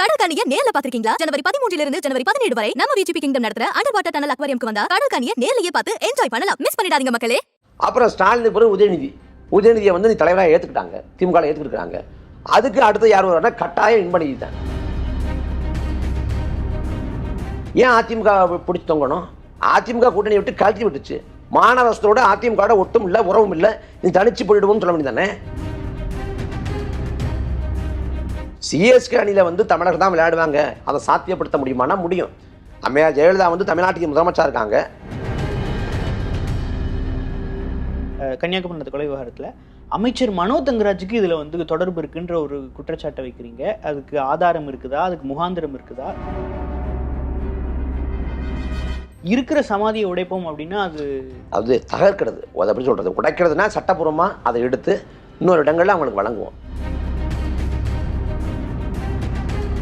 கடற்கனிய நேரில் பாத்திருக்கீங்களா ஜனவரி பதிமூன்றுல இருந்து ஜனவரி பதினேழு வரை நம்ம விஜிபி கிங்டம் நடத்துற அண்டர் வாட்டர் டனல் அக்வாரியம்க்கு வந்தா கடற்கனிய நேரிலேயே பார்த்து என்ஜாய் பண்ணலாம். மிஸ் பண்ணிடாதீங்க மக்களே. அப்புறம் ஸ்டாலின் பிறகு உதயநிதி. உதயநிதியை வந்து நீ தலைவராக ஏற்றுக்கிட்டாங்க திமுக ஏற்றுக்கிட்டாங்க அதுக்கு அடுத்து யார் வர்றாங்கன்னா கட்டாயம் இன்பநிதி தான். ஏன் அதிமுக பிடிச்சி தொங்கணும்? அதிமுக கூட்டணி விட்டு கழட்டி விட்டுச்சு. மாநகரத்தோட அதிமுக ஒட்டும் இல்லை உறவும் இல்லை. நீ தனிச்சு போயிடுவோம்னு சொல்ல வேண்டியதானே சிஎஸ்கே அணியில் வந்து தமிழர் தான் விளையாடுவாங்க. அதை சாத்தியப்படுத்த முடியுமானா முடியும். அம்மையார் ஜெயலலிதா வந்து தமிழ்நாட்டுக்கு முதலமைச்சா இருக்காங்க. கன்னியாகுமரி நடந்த கொலை விவகாரத்தில் அமைச்சர் மனோ தங்கராஜுக்கு இதில் வந்து தொடர்பு இருக்குன்ற ஒரு குற்றச்சாட்டை வைக்கிறீங்க. அதுக்கு ஆதாரம் இருக்குதா? அதுக்கு முகாந்திரம் இருக்குதா? இருக்கிற சமாதியை உடைப்போம் அப்படின்னா அது அது தகர்க்கிறது. அது எப்படி சொல்கிறது உடைக்கிறதுனா சட்டப்பூர்வமாக அதை எடுத்து இன்னொரு இடங்களில் அவங்களுக்கு வழங்குவோம்.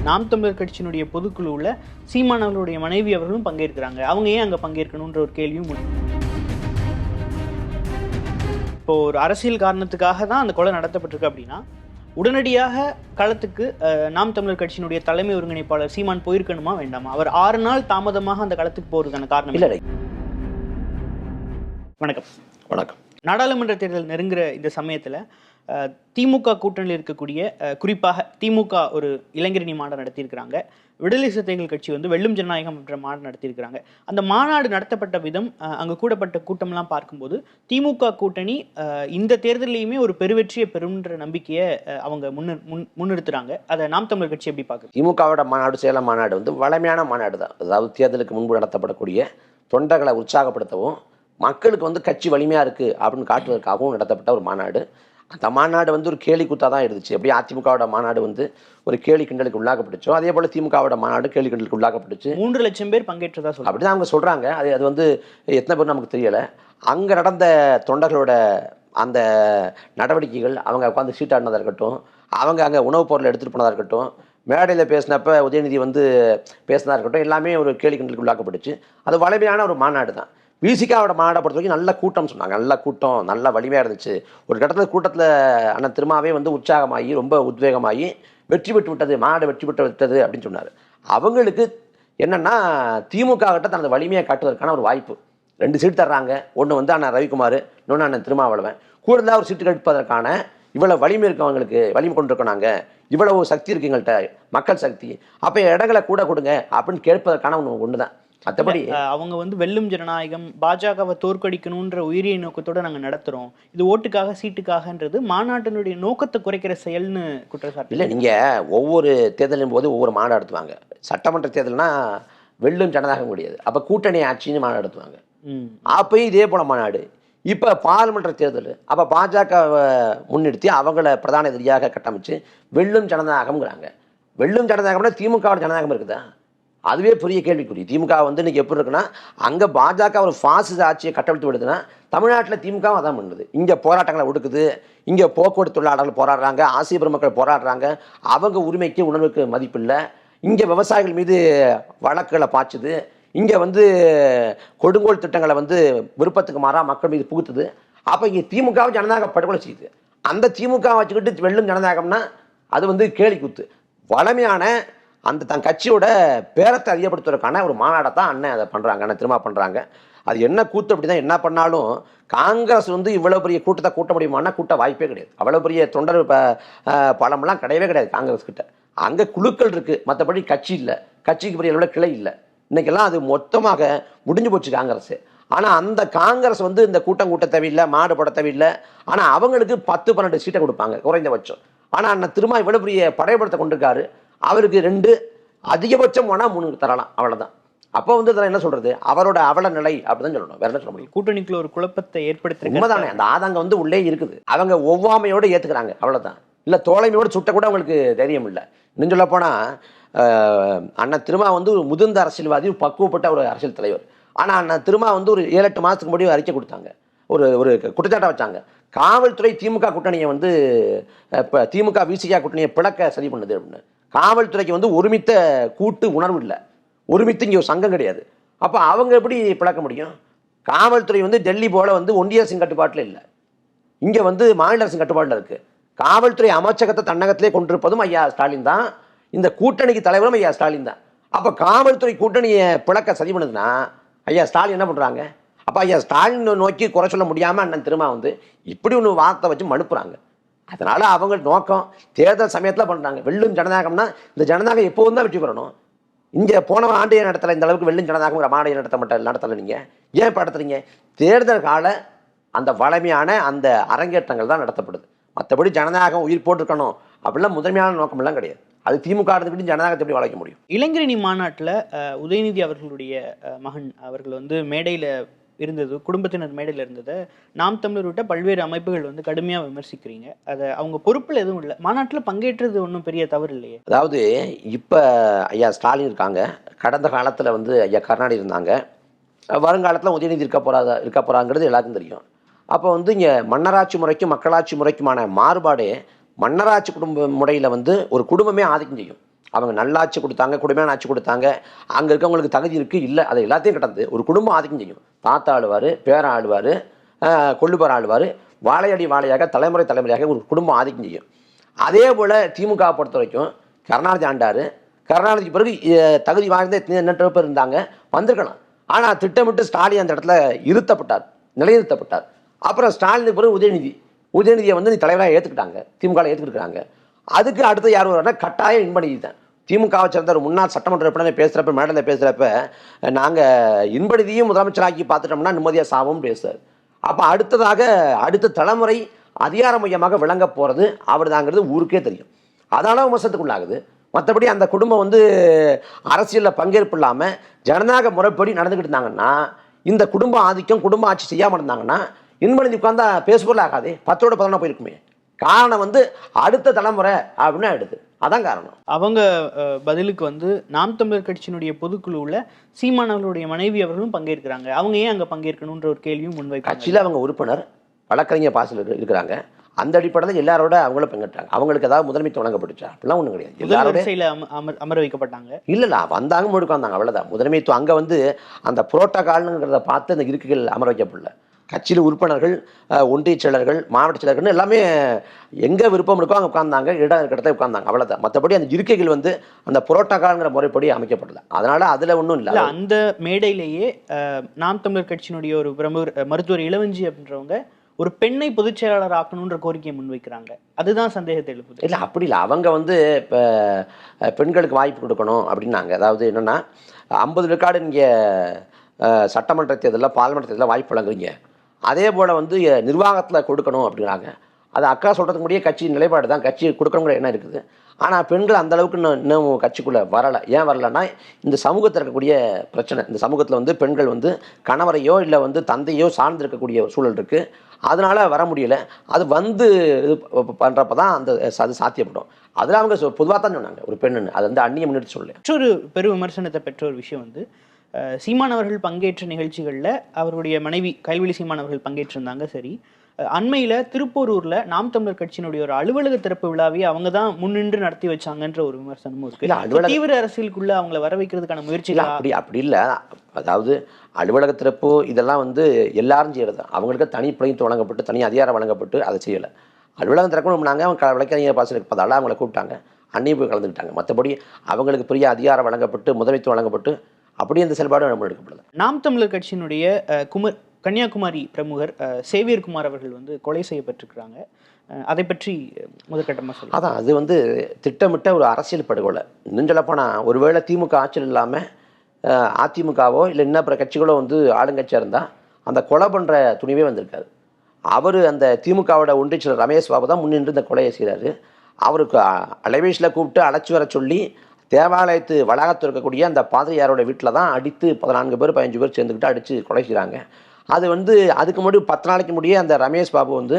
நாம் தமிழர் கட்சியினுடைய பொதுக்குழுவில் சீமான் அவர்களுடைய மனைவி அவர்களும் பங்கேற்கிறாங்க அவங்க ஏன் அங்கே பங்கேற்கணுன்ற ஒரு கேள்வியும். இப்போ ஒரு அரசியல் காரணத்துக்காக தான் அந்த கொலை நடத்தப்பட்டிருக்கு அப்படின்னா உடனடியாக களத்துக்கு நாம் தமிழர் கட்சியினுடைய தலைமை ஒருங்கிணைப்பாளர் சீமான் போயிருக்கணுமா வேண்டாமா அவர் ஆறு நாள் தாமதமாக அந்த களத்துக்கு போறதுக்கான காரணம் இல்லை? வணக்கம் வணக்கம் நாடாளுமன்ற தேர்தல் நெருங்குற இந்த சமயத்தில் திமுக கூட்டணியில் இருக்கக்கூடிய குறிப்பாக திமுக ஒரு இளைஞரணி மாநாடு நடத்தியிருக்கிறாங்க. விடுதலை சிறுத்தைகள் கட்சி வந்து வெள்ளும் ஜனநாயகம் என்ற மாநாடு நடத்தியிருக்கிறாங்க. அந்த மாநாடு நடத்தப்பட்ட விதம் அங்கே கூடப்பட்ட கூட்டம்லாம் பார்க்கும்போது திமுக கூட்டணி இந்த தேர்தலையுமே ஒரு பெருவெற்றியை பெறும்ன்ற நம்பிக்கையை அவங்க முன்னு முன் முன்னிறுத்துறாங்க. அதை நாம் தமிழர் கட்சி எப்படி பார்க்குது? திமுகவோட மாநாடு சேலம் மாநாடு வந்து வளமையான மாநாடு தான். அதாவது தேர்தலுக்கு முன்பு நடத்தப்படக்கூடிய தொண்டர்களை உற்சாகப்படுத்தவும் மக்களுக்கு வந்து கட்சி வலிமையாக இருக்குது அப்படின்னு காட்டுவதற்காகவும் நடத்தப்பட்ட ஒரு மாநாடு. அந்த மாநாடு வந்து ஒரு கேலி கூத்தாக தான் இருந்துச்சு. எப்படி அதிமுகவோட மாநாடு வந்து ஒரு கேலி கிண்டலுக்கு உள்ளாக்கப்பட்டுச்சோ. அதே போல் திமுகவோட மாநாடு கேலி கிண்டலுக்கு உள்ளாக்கப்பட்டுச்சு. மூன்று லட்சம் பேர் பங்கேற்றதா சொல்றாங்க. அப்படி தான் அவங்க சொல்கிறாங்க அது அது வந்து எத்தனை பேர் நமக்கு தெரியலை. அங்கே நடந்த தொண்டர்களோட அந்த நடவடிக்கைகள் அவங்க உட்காந்து சீட்டாடினதாக இருக்கட்டும் அவங்க அங்கே உணவுப் பொருளை எடுத்துகிட்டு போனதாக இருக்கட்டும் மேடையில் பேசினப்ப உதயநிதி வந்து பேசினதாக இருக்கட்டும் எல்லாமே ஒரு கேலி கிண்டலுக்கு உள்ளாக்கப்பட்டுச்சு. அது வலிமையான ஒரு மாநாடு தான் விசிகாவோட மாநாடை பொறுத்த வரைக்கும் நல்ல கூட்டம் சொன்னாங்க. நல்ல கூட்டம் நல்ல வலிமையாக இருந்துச்சு. ஒரு கட்டத்தில் கூட்டத்தில் அண்ணன் திருமாவே வந்து உற்சாகமாகி ரொம்ப உத்வேகமாகி வெற்றி பெற்று விட்டது மாநாடு வெற்றி பெற்று விட்டது அப்படின்னு சொன்னார். அவங்களுக்கு என்னென்னா திமுக கிட்ட தனது வலிமையை காட்டுவதற்கான ஒரு வாய்ப்பு. ரெண்டு சீட் தர்றாங்க. ஒன்று வந்து அண்ணன் ரவிக்குமார் இன்னொன்று அண்ணன் திருமாவளவன். கூடுதலாக ஒரு சீட்டு கழிப்பதற்கான இவ்வளோ வலிமை இருக்கவங்களுக்கு வலிமை கொண்டிருக்கோம் நாங்கள் இவ்வளவு சக்தி இருக்குது எங்கள்கிட்ட மக்கள் சக்தி. அப்போ இடங்களை கூட கொடுங்க அப்படின்னு கேட்பதற்கான ஒன்று ஒன்று தான் மற்றபடி அவங்க வந்து வெல்லும் ஜனநாயகம் பாஜகவை தோற்கடிக்கணுன்ற உயிரிய நோக்கத்தோட நாங்க நடத்துறோம். இது ஓட்டுக்காக சீட்டுக்காகன்றது மாநாட்டினுடைய நோக்கத்தை குறைக்கிற செயல்னு குற்றச்சாட்டு. இல்லை நீங்கள் ஒவ்வொரு தேர்தலின் போது ஒவ்வொரு மாநாடு நடத்துவாங்க. சட்டமன்ற தேர்தல்னா வெல்லும் ஜனதாக முடியாது அப்போ கூட்டணி ஆட்சின்னு மாநாடு நடத்துவாங்க. அப்பயும் இதே போல மாநாடு. இப்போ பாராளுமன்ற தேர்தல் அப்போ பாஜகவை முன்னிறுத்தி அவங்கள பிரதான எதிரியாக கட்டமைச்சு வெல்லும் ஜனநாயகம்ங்கிறாங்க. வெல்லும் ஜனநாயகம்னா திமுகவோட ஜனநாயகம் இருக்குதா? அதுவே பெரிய கேள்விக்குறி. திமுக வந்து இன்றைக்கி எப்படி இருக்குன்னா அங்கே பாஜக ஒரு ஃபாசிச ஆட்சியை கட்டவிழ்த்து விடுதுன்னா தமிழ்நாட்டில் திமுகவும் அதான் பண்ணுது. இங்கே போராட்டங்களை ஒடுக்குது இங்கே போக்குவரத்து தொழிலாளர்கள் போராடுறாங்க ஆசிய பெருமக்கள் போராடுறாங்க அவங்க உரிமைக்கு உணர்வுக்கு மதிப்பில்லை இங்கே விவசாயிகள் மீது வழக்குகளை பாய்ச்சுது இங்கே வந்து கொடுங்கோல் திட்டங்களை வந்து விருப்பத்துக்கு மாறாக மக்கள் மீது புகுத்துது. அப்போ இங்கே திமுகவை ஜனநாயக படுகொலை செய்யுது. அந்த திமுக வச்சுக்கிட்டு வெள்ளும் ஜனநாயகம்னா அது வந்து கேலி குத்து வளமையான அந்த தன் கட்சியோட பேரத்தை அதிகப்படுத்துவதற்கான ஒரு மாநாடை தான் அண்ணன் அதை பண்ணுறாங்க அண்ணன் திரும்ப பண்ணுறாங்க அது என்ன கூத்து அப்படின்னா என்ன பண்ணாலும் காங்கிரஸ் வந்து இவ்வளோ பெரிய கூட்டத்தை கூட்ட முடியுமானா கூட்ட வாய்ப்பே கிடையாது. அவ்வளோ பெரிய தொண்டர் பலமெல்லாம் கிடையவே கிடையாது காங்கிரஸ் கிட்ட. அங்கே குழுக்கள் இருக்குது மற்றபடி கட்சி இல்லை. கட்சிக்கு பெரிய அளவில் கிளை இல்லை. இன்னைக்கெல்லாம் அது மொத்தமாக முடிஞ்சு போச்சு காங்கிரஸ் ஆனால் அந்த காங்கிரஸ் வந்து இந்த கூட்டம் கூட்ட தேவையில்லை மாடு தேவையில்லை. ஆனால் அவங்களுக்கு பத்து பன்னெண்டு சீட்டை கொடுப்பாங்க குறைந்தபட்சம். ஆனால் அண்ணன் திரும்ப இவ்வளோ பெரிய படையப்படுத்த கொண்டிருக்காரு. அவருக்கு ரெண்டு அதிகபட்சம் போனால் மூணு தரலாம். அவ்வளவுதான். அப்போ வந்து இதில் என்ன சொல்றது? அவரோட அவல நிலை அப்படிதான் சொல்லணும். வேற என்ன சொல்ல முடியும்? கூட்டணிக்குள்ள ஒரு குழப்பத்தை ஏற்படுத்திருக்க உண்மைதானே. அந்த ஆதங்கம் வந்து உள்ளே இருக்குது. அவங்க ஒவ்வாமையோடு ஏத்துக்கிறாங்க. அவ்வளவுதான். இல்ல தோழமையோடு சுட்ட கூட அவங்களுக்கு தைரியம் இல்லை இன்னும் சொல்ல போனா ஆஹ், அண்ணன் திருமா வந்து ஒரு முதிர்ந்த அரசியல்வாதி பக்குவப்பட்ட ஒரு அரசியல் தலைவர். ஆனா அண்ணன் திருமா வந்து ஒரு ஏழு எட்டு மாசத்துக்கு முன்னாடி அறிக்கை கொடுத்தாங்க. ஒரு ஒரு குற்றச்சாட்டை வச்சாங்க. காவல்துறை திமுக கூட்டணியை வந்து இப்போ திமுக விசிகா கூட்டணியை பிளக்க சரி பண்ணுது அப்படின்னு. காவல்துறைக்கு வந்து ஒருமித்த கூட்டு உணர்வு இல்லை. ஒருமித்து இங்கே ஒரு சங்கம் கிடையாது. அப்போ அவங்க எப்படி பிளக்க முடியும்? காவல்துறை வந்து டெல்லி போல் வந்து ஒன்றிய அரசின் கட்டுப்பாட்டில் இல்லை. இங்கே வந்து மாநில அரசின் கட்டுப்பாட்டில் இருக்குது காவல்துறை அமைச்சகத்தை தன்னகத்திலே கொண்டிருப்பதும் ஐயா ஸ்டாலின் தான். இந்த கூட்டணிக்கு தலைவரும் ஐயா ஸ்டாலின் தான். அப்போ காவல்துறை கூட்டணியை பிளக்க சரி பண்ணுதுன்னா ஐயா ஸ்டாலின் என்ன பண்ணுறாங்க அப்போ ஐயா ஸ்டாலின் நோக்கி குறை சொல்ல முடியாமல் அண்ணன் திரும்ப வந்து இப்படி ஒன்று வார்த்தை வச்சு மனுப்புறாங்க அதனால் அவங்க நோக்கம் தேர்தல் சமயத்தில் பண்ணுறாங்க வெள்ளும் ஜனநாயகம்னா இந்த ஜனநாயகம் எப்போவும் தான் வெற்றி பெறணும்? இங்கே போன ஆண்டு ஏன் நடத்தலை? இந்த அளவுக்கு வெள்ளும் ஜனநாயகங்கிற மாடையை நடத்த மாட்டேன் நடத்தலை நீங்கள் ஏன் இப்போ நடத்துறீங்க? தேர்தல் கால அந்த வளமையான அந்த அரங்கேற்றங்கள் தான் நடத்தப்படுது. மற்றபடி ஜனநாயகம் உயிர் போட்டிருக்கணும் அப்படிலாம் முதன்மையான நோக்கமெல்லாம் கிடையாது. அது திமுக இருந்துக்கிட்டு ஜனநாயகத்தை எப்படி வளைக்க முடியும்? இளைஞரணி மாநாட்டில் உதயநிதி அவர்களுடைய மகன் அவர்கள் வந்து மேடையில் இருந்தது குடும்பத்தினர் மேடையில் இருந்ததை நாம் தமிழர் விட்ட பல்வேறு அமைப்புகள் வந்து கடுமையாக விமர்சிக்கிறீங்க. அதை அவங்க பொறுப்பில் எதுவும் இல்லை. மாநாட்டில் பங்கேற்றது ஒன்றும் பெரிய தவறு இல்லையே. அதாவது இப்போ ஐயா ஸ்டாலின் இருக்காங்க. கடந்த காலத்தில் வந்து ஐயா கருணாநிதி இருந்தாங்க. வருங்காலத்தில் உதயநிதி இருக்க போறா இருக்க போகிறாங்கிறது எல்லாருக்கும் தெரியும். அப்போ வந்து இங்கே மன்னராட்சி முறைக்கும் மக்களாட்சி முறைக்குமான மாறுபாடு மன்னராட்சி குடும்ப முறையில் வந்து ஒரு குடும்பமே ஆதிக்கம் செய்யும். அவங்க நல்லாட்சி கொடுத்தாங்க கொடுமையான ஆட்சி கொடுத்தாங்க. அங்கே இருக்கவங்களுக்கு தகுதி இருக்குது இல்லை அதை எல்லாத்தையும் கடந்து ஒரு குடும்பம் ஆதிக்கம் செய்யும் தாத்தா ஆளுவார் பேரன் ஆளுவார் கொள்ளுபர் ஆளுவார் வாழையடி வாழையாக தலைமுறை தலைமுறையாக ஒரு குடும்பம் ஆதிக்கம் செய்யும் அதே போல் திமுக பொறுத்த வரைக்கும் கருணாநிதி ஆண்டார். கருணாநிதி பிறகு தகுதி வாய்ந்த எண்ணற்ற பேர் இருந்தாங்க வந்திருக்கலாம். ஆனால் திட்டமிட்டு ஸ்டாலின் அந்த இடத்துல இருத்தப்பட்டார் நிலைநிறுத்தப்பட்டார். அப்புறம் ஸ்டாலின் பிறகு உதயநிதி. உதயநிதியை வந்து நீ தலைவராக ஏற்றுக்கிட்டாங்க திமுக ஏற்றுக்கிட்டாங்க அதுக்கு அடுத்து யார் வருவாருன்னா கட்டாயம் இன்பநிதி தான் திமுகவை சேர்ந்த ஒரு முன்னாள் சட்டமன்ற உறுப்பினர் பேசுகிறப்ப மேடையில் பேசுகிறப்ப நாங்கள் இன்பநிதியும் முதலமைச்சராக்கி பார்த்துட்டோம்னா நிம்மதியாக சாவும் பேசுறாரு. அப்போ அடுத்ததாக அடுத்த தலைமுறை அதிகார மையமாக விளங்க போகிறது அவர் தாங்கிறது ஊருக்கே தெரியும். அதனால் விமர்சனத்துக்குள்ளாகுது மற்றபடி அந்த குடும்பம் வந்து அரசியலில் பங்கேற்பு இல்லாமல் ஜனநாயக முறைப்படி நடந்துக்கிட்டு இருந்தாங்கன்னா இந்த குடும்ப ஆதிக்கம் குடும்ப ஆட்சி செய்யாமல் இருந்தாங்கன்னா இன்பநிதி உட்காந்தா பேசுபொருள் ஆகாதே பத்தோட பதினொன்றா போயிருக்குமே. காரணம் வந்து அடுத்த தலைமுறை அப்படின்னு ஆயிடுது. அதான் காரணம். அவங்க பதிலுக்கு வந்து நாம் தமிழர் கட்சியினுடைய பொதுக்குழுவில் சீமான் அவர்களுடைய மனைவி அவர்களும் பங்கேற்கிறாங்க. அவங்க ஏன் அங்கே பங்கேற்கணுன்ற ஒரு கேள்வியும் முன்வைக்கிறாங்க. கட்சியில் அவங்க உறுப்பினர் வழக்கறிஞர் பாசில் இருக்கு- இருக்கிறாங்க. அந்த அடிப்படையில் எல்லாரோட அவங்களும் பங்கேற்றாங்க. அவங்களுக்கு ஏதாவது முதன்மைத்து வழங்கப்பட்டுச்சா? அப்படிலாம் ஒன்றும் கிடையாது. எல்லாரோட அமர் அமர வைக்கப்பட்டாங்க. இல்லை இல்லை வந்தாங்க முழுக்க வந்தாங்க அவ்வளோதான் முதன்மைத்துவம் அங்கே வந்து அந்த புரோட்டோகால்னுங்கிறத பார்த்து அந்த இருக்கைகள் அமர வைக்கப்படல. கட்சியில் உறுப்பினர்கள் ஒன்றிய செயலர்கள் மாவட்ட செயலர்கள்னு எல்லாமே எங்கே விருப்பம் இருக்கோ அங்கே உட்காந்தாங்க இடம் இருக்கிற இடத்துல உட்காந்தாங்க அவ்வளோதான் மற்றபடி அந்த இருக்கைகள் வந்து அந்த புரோட்டோகால்ங்கிற முறைப்படி அமைக்கப்படல. அதனால் அதில் ஒன்றும் இல்ல. அந்த மேடையிலேயே நாம் தமிழர் கட்சியினுடைய ஒரு பிரமுகர் மருத்துவர் இளவஞ்சி அப்படின்றவங்க ஒரு பெண்ணை பொதுச் செயலாளர் ஆக்கணுன்ற கோரிக்கையை முன்வைக்கிறாங்க. அதுதான் சந்தேகத்தை எழுப்புது. இல்லை அப்படி இல்லை. அவங்க வந்து இப்போ பெண்களுக்கு வாய்ப்பு கொடுக்கணும் அப்படின்னாங்க. அதாவது என்னென்னா ஐம்பது விழுக்காடு நீங்கள் சட்டமன்ற தேர்தலில் பார்லிமெண்ட் தேர்தலில் வாய்ப்பு வழங்குறீங்க. அதே போல் வந்து நிர்வாகத்தில் கொடுக்கணும் அப்படிங்கிறாங்க. அது அக்கா சொல்கிறதுக்கு முடியே கட்சி நிலைப்பாடு தான். கட்சி கொடுக்கணுங்கிற எண்ணம் இருக்குது. ஆனால் பெண்கள் அந்தளவுக்கு இன்னும் இன்னும் கட்சிக்குள்ளே வரலை. ஏன் வரலைன்னா இந்த சமூகத்தில் இருக்கக்கூடிய பிரச்சனை. இந்த சமூகத்தில் வந்து பெண்கள் வந்து கணவரையோ இல்லை வந்து தந்தையோ சார்ந்து இருக்கக்கூடிய சூழல் இருக்குது அதனால் வர முடியல. அது வந்து இது பண்ணுறப்ப தான் அந்த அது சாத்தியப்படும். அதில் அவங்க பொதுவாக தான் சொன்னாங்க ஒரு பெண்ணுன்னு. அது வந்து அந்நிய முன்னெடுத்து சொல்லல. மற்றொரு பெரு விமர்சனத்தை பெற்ற ஒரு விஷயம் வந்து சீமான் அவர்கள் பங்கேற்ற நிகழ்ச்சிகளில் அவருடைய மனைவி கைல்வெளி சீமான் அவர்கள் பங்கேற்றிருந்தாங்க சரி. அண்மையில திருப்போரூர்ல நாம் தமிழர் கட்சியினுடைய ஒரு அலுவலக திறப்பு விழாவை அவங்க தான் முன்னின்று நடத்தி வச்சாங்கன்ற ஒரு விமர்சனமும் இருக்கு. தீவிர அரசியலுக்குள்ள அவங்கள வர வைக்கிறதுக்கான முயற்சிகள்? அப்படி அப்படி இல்லை. அதாவது அலுவலக திறப்பு இதெல்லாம் வந்து எல்லாரும் செய்கிறது அவங்களுக்கு தனி பிழைத்து வழங்கப்பட்டு தனி அதிகாரம் வழங்கப்பட்டு அதை செய்யலை. அலுவலகம் திறக்கணும்னாங்க அவங்க க- வழக்கறிஞர் பாசல் இருப்பதால அவங்கள கூப்பிட்டாங்க. அன்னையும் போய் கலந்துக்கிட்டாங்க. மற்றபடி அவங்களுக்கு பெரிய அதிகாரம் வழங்கப்பட்டு முதலமைத்து வழங்கப்பட்டு அப்படி எந்த செயல்பாடும் நம்ம எடுக்கப்படல. நாம் தமிழர் கட்சியினுடைய குமர் கன்னியாகுமரி பிரமுகர் சேவியர் குமார் அவர்கள் வந்து கொலை செய்யப்பட்டிருக்கிறாங்க. அதை பற்றி முதற்கட்டமாக சொல்லுங்கள் அதான் அது வந்து திட்டமிட்ட ஒரு அரசியல் படுகொலை. இன்னும் சொல்லப்போனால் ஒருவேளை திமுக ஆட்சியில் இல்லாமல் அதிமுகவோ இல்லை இன்னும் பிற கட்சிகளோ வந்து ஆளுங்கட்சியாக இருந்தால் அந்த கொலை பண்ணுற துணிவே வந்திருக்காரு அவர் அந்த திமுகவோட ஒன்றிய ரமேஷ் பாபு தான் முன்னின்று இந்த கொலையை செய்கிறாரு அவருக்கு அலைபேசியில் கூப்பிட்டு அழைச்சி வர சொல்லி தேவாலயத்து வளாகத்தில் இருக்கக்கூடிய அந்த பாதிரியாரோட வீட்டில் தான் அடித்து பதினான்கு பேர் பதினஞ்சு பேர் சேர்ந்துக்கிட்டு அடித்து கொலை செய்கிறாங்க அது வந்து அதுக்கு முன்னாடி பத்து நாளைக்கு முடியே அந்த ரமேஷ் பாபு வந்து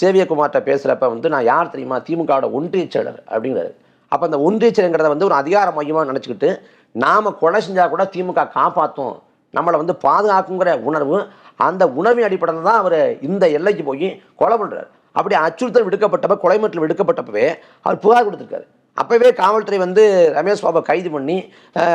சேவியகுமார்கிட்ட பேசுகிறப்ப வந்து நான் யார் தெரியுமா திமுகவோட ஒன்றிய செயலர் அப்படிங்கிறாரு. அப்போ அந்த ஒன்றிய செயலங்கிறத வந்து ஒரு அதிகார மையமாக நினச்சிக்கிட்டு நாம் கொலை செஞ்சால் கூட திமுக காப்பாற்றும் நம்மளை வந்து பாதுகாக்குங்கிற உணர்வு அந்த உணர்வின் அடிப்படையில் தான் அவர் இந்த எல்லைக்கு போய் கொலை பண்ணுறாரு அப்படி அச்சுறுத்தல் விடுக்கப்பட்டப்ப கொலை மட்டில் விடுக்கப்பட்டப்பவே அவர் புகார் கொடுத்துருக்காரு. அப்போவே காவல்துறை வந்து ரமேஷ் பாபா கைது பண்ணி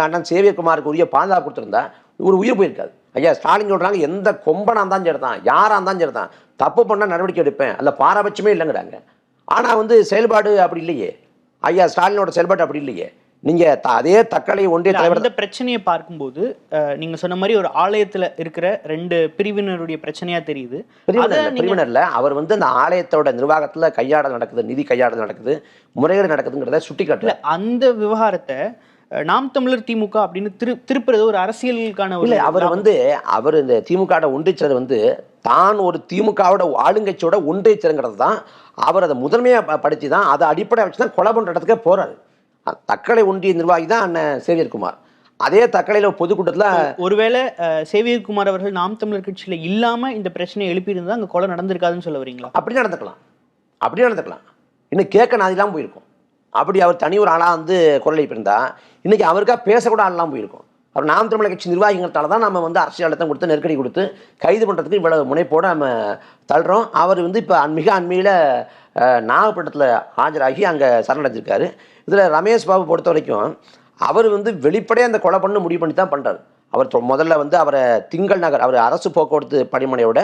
அண்ணன் சேவியகுமாருக்கு உரிய பாதுகாப்பு கொடுத்துருந்தா ஒரு உயிர் போயிருக்காது ஐயா ஸ்டாலின் சொல்கிறாங்க எந்த கொம்பனாக இருந்தாலும் சரி தான் யாராக இருந்தாலும் சரி தான் தப்பு பண்ணால் நடவடிக்கை எடுப்பேன் அதில் பாரபட்சமே இல்லைங்கிறாங்க. ஆனால் வந்து செயல்பாடு அப்படி இல்லையே. ஐயா ஸ்டாலினோட செயல்பாடு அப்படி இல்லையே. நீங்க அதே தக்கலை ஒன்றிய தலைவர் அந்த பிரச்சனையை பார்க்கும்போது நீங்க சொன்ன மாதிரி ஒரு ஆலயத்துல இருக்கிற ரெண்டு பிரிவினருடைய பிரச்சனையா தெரியுது. பிரிவினர் அத இல்ல, நீங்க- பிரிவினர் இல்ல. அவர் வந்து அந்த ஆலயத்தோட நிர்வாகத்துல கையாடல் நடக்குது நிதி கையாடல் நடக்குது முறைகேடு நடக்குதுங்கிறத சுட்டி காட்டல அந்த விவகாரத்தை நாம் தமிழர் திமுக அப்படின்னு திரு திருப்புறது ஒரு அரசியலுக்கான இல்ல அவர் வந்து அவர் இந்த திமுக ஒன்றியச்சர் வந்து தான் ஒரு திமுகவோட ஆளுங்கட்சியோட ஒன்றியச்சருங்கிறது தான் அவர் அதை முதன்மையா ப- படிச்சு தான் அதை அடிப்படை வச்சு தான் கொலை பண்ற இடத்துக்கே போறாரு. அ- தக்கலை ஒன்றிய நிர்வாகி தான் அண்ணன் சேவியர்குமார் அதே தக்கலையில பொதுக்கூட்டத்துல ஒருவேளை சேவியர்குமார் அவர்கள் நாம் தமிழர் கட்சியில இல்லாம இந்த பிரச்சனையை எழுப்பியிருந்தா அங்க கொலை நடந்திருக்காதுன்னு சொல்ல வரீங்களா? அப்படி நடந்துக்கலாம். அப்படி நடந்துக்கலாம். இன்னும் கேட்க நாதிலாம் போயிருக்கும். அப்படி அவர் தனி ஒரு ஆளாக வந்து குரல் எழுப்பியிருந்தா இன்னைக்கு அவருக்கா பேசக்கூட ஆள்லாம் போயிருக்கும். அவர் நாம் தமிழர் கட்சி நிர்வாகிங்கிறதால தான் நம்ம வந்து அரசியல் அழுத்தம் கொடுத்து நெருக்கடி கொடுத்து கைது பண்ணுறதுக்கு இவ்வளவு முனைப்போடு நம்ம தள்ளுறோம். அவர் வந்து இப்போ மிக அண்மையில் நாகப்பட்டினத்தில் ஆஜராகி அங்கே சரணடைஞ்சிருக்காரு. இதில் ரமேஷ் பாபு பொறுத்த வரைக்கும் அவர் வந்து வெளிப்படையாக அந்த கொலை பண்ணு முடிவு பண்ணி தான் பண்ணுறாரு அவர் முதல்ல வந்து அவரை திங்கள் நகர் அவர் அரசு போக்குவரத்து பணிமனையோட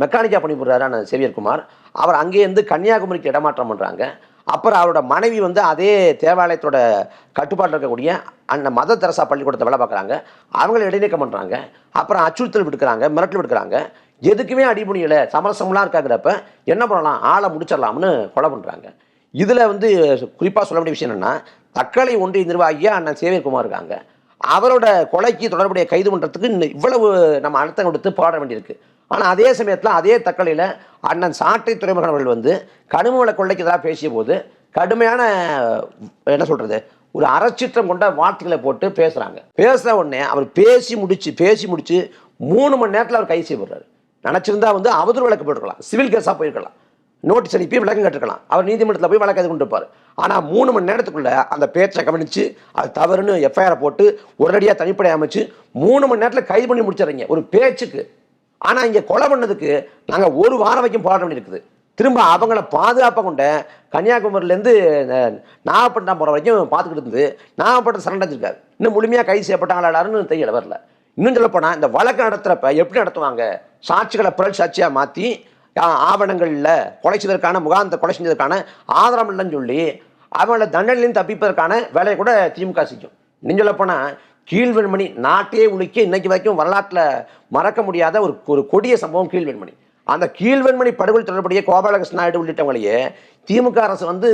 மெக்கானிக்காக பணிபுரிறாரு அந்த சேவியர்குமார் அவர் அங்கேருந்து கன்னியாகுமரிக்கு இடமாற்றம் பண்ணுறாங்க அப்புறம் அவரோட மனைவி வந்து அதே தேவாலயத்தோட கட்டுப்பாட்டில் இருக்கக்கூடிய அந்த மத தெரசா பள்ளிக்கூடத்தை வேலை பார்க்குறாங்க. அவங்கள இடைநீக்கம் பண்ணுறாங்க அப்புறம் அச்சுறுத்தல் விடுக்கிறாங்க மிரட்டல் விடுக்கிறாங்க. எதுக்குமே அடிபணியலை சமரசம்லாம் இருக்காங்கிறப்ப என்ன பண்ணலாம்? ஆளை முடிச்சிடலாம்னு கொலை பண்ணுறாங்க இதில் வந்து குறிப்பாக சொல்ல வேண்டிய விஷயம் என்னென்னா தக்கலை ஒன்றிய நிர்வாகியாக அண்ணன் சேவியர்குமார் இருக்காங்க. அவரோட கொலைக்கு தொடர்புடைய கைது பண்ணுறதுக்கு இன்னும் இவ்வளவு நம்ம அழுத்தம் கொடுத்து போராட வேண்டியிருக்கு. ஆனால் அதே சமயத்தில் அதே தக்கலையில் அண்ணன் சாட்டை துறைமுகன் அவர்கள் வந்து கனிமவள கொள்ளைக்கு எதிராக பேசிய போது கடுமையான என்ன சொல்கிறது ஒரு அறச்சிற்றம் கொண்ட வார்த்தைகளை போட்டு பேசுகிறாங்க பேசுகிற உடனே அவர் பேசி முடித்து பேசி முடித்து மூணு மணி நேரத்தில் அவர் கைது செய்யப்படுறாரு. நினச்சிருந்தா வந்து அவதூறு வழக்கு போட்டுருக்கலாம். சிவில் கேஸாக போயிருக்கலாம். நோட்டீஸ் அனுப்பி விளக்கம் கேட்டிருக்கலாம். அவர் நீதிமன்றத்தில் போய் வழக்கு கொண்டு இருப்பார் ஆனால் மூணு மணி நேரத்துக்குள்ளே அந்த பேச்சை கவனித்து அது தவறுன்னு எஃப்ஐஆர் போட்டு உடனடியாக தனிப்படை அமைச்சு மூணு மணி நேரத்தில் கைது பண்ணி முடிச்சிடுறீங்க. ஒரு பேச்சுக்கு. ஆனால் இங்கே கொலை பண்ணதுக்கு நாங்கள் ஒரு வாரம் வரைக்கும் போராட வேண்டியிருக்குது திரும்ப அவங்கள பாதுகாப்பாக கொண்ட கன்னியாகுமரியிலேருந்து நாகப்பட்டினம் போகிற வரைக்கும் பார்த்துக்கிட்டு இருந்து நாகப்பட்டினம் சரண்டஞ்சிருக்காரு. இன்னும் முழுமையாக கைது செய்யப்பட்டாங்களா எல்லாருன்னு தெரியல வரல. இன்னும் சொல்லப்போனால் இந்த வழக்கு நடத்துகிறப்ப எப்படி நடத்துவாங்க? சாட்சிகளை புரள் சாட்சியாக மாற்றி ஆவணங்களில் கொலை செய்ததற்கான முகாந்த கொலை செஞ்சதற்கான ஆதாரம் இல்லைன்னு சொல்லி அவங்கள தண்டனையிலிருந்து தப்பிப்பதற்கான வேலையை கூட திமுக செய்யும் இன்னும் சொல்லப்போனால் கீழ்வெண்மணி நாட்டையே உலுக்க இன்னைக்கு வரைக்கும் வரலாற்றில் மறக்க முடியாத ஒரு ஒரு கொடிய சம்பவம் கீழ்வெண்மணி. அந்த கீழ்வெண்மணி படுகொலை தொடர்புடைய கோபாலகிருஷ்ண நாயுடு உள்ளிட்டவங்களையே திமுக அரசு வந்து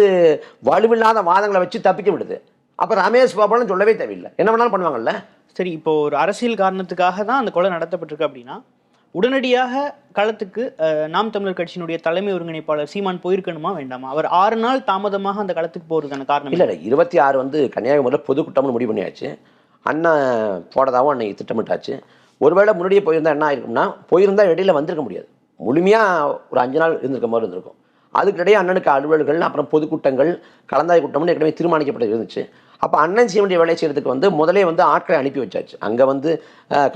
வலுவில்லாத வாதங்களை வச்சு தப்பிக்க விடுது. அப்போ ரமேஷ் பாபுலாம் சொல்லவே தேவையில்லை. என்ன வேணாலும் பண்ணுவாங்கல்ல? சரி இப்போ ஒரு அரசியல் காரணத்துக்காக தான் அந்த கொலை நடத்தப்பட்டிருக்கு அப்படின்னா உடனடியாக களத்துக்கு நாம் தமிழர் கட்சியினுடைய தலைமை ஒருங்கிணைப்பாளர் சீமான் போயிருக்கணுமா வேண்டாமா? அவர் ஆறு நாள் தாமதமாக அந்த களத்துக்கு போறதுக்கான காரணம் இல்லை இருபத்தி ஆறு வந்து கன்னியாகுமரியில் பொதுக்கூட்டம்னு முடிவு பண்ணியாச்சு. அண்ணன் போனதாகவும் அன்னைக்கு திட்டமிட்டாச்சு. ஒருவேளை முன்னாடியே போயிருந்தா என்ன ஆயிருக்கும்னா போயிருந்தா இடையில வந்திருக்க முடியாது. முழுமையாக ஒரு அஞ்சு நாள் இருந்திருக்க மாதிரி இருந்திருக்கும். அதுக்கிடையே அண்ணனுக்கு அலுவல்கள் அப்புறம் பொதுக்கூட்டங்கள் கலந்தாய் கூட்டம்னு ஏற்கனவே தீர்மானிக்கப்பட்டு இருந்துச்சு. அப்போ அண்ணன் செய்ய வேலை செய்கிறதுக்கு வந்து முதலே வந்து ஆட்களை அனுப்பி வச்சாச்சு. அங்கே வந்து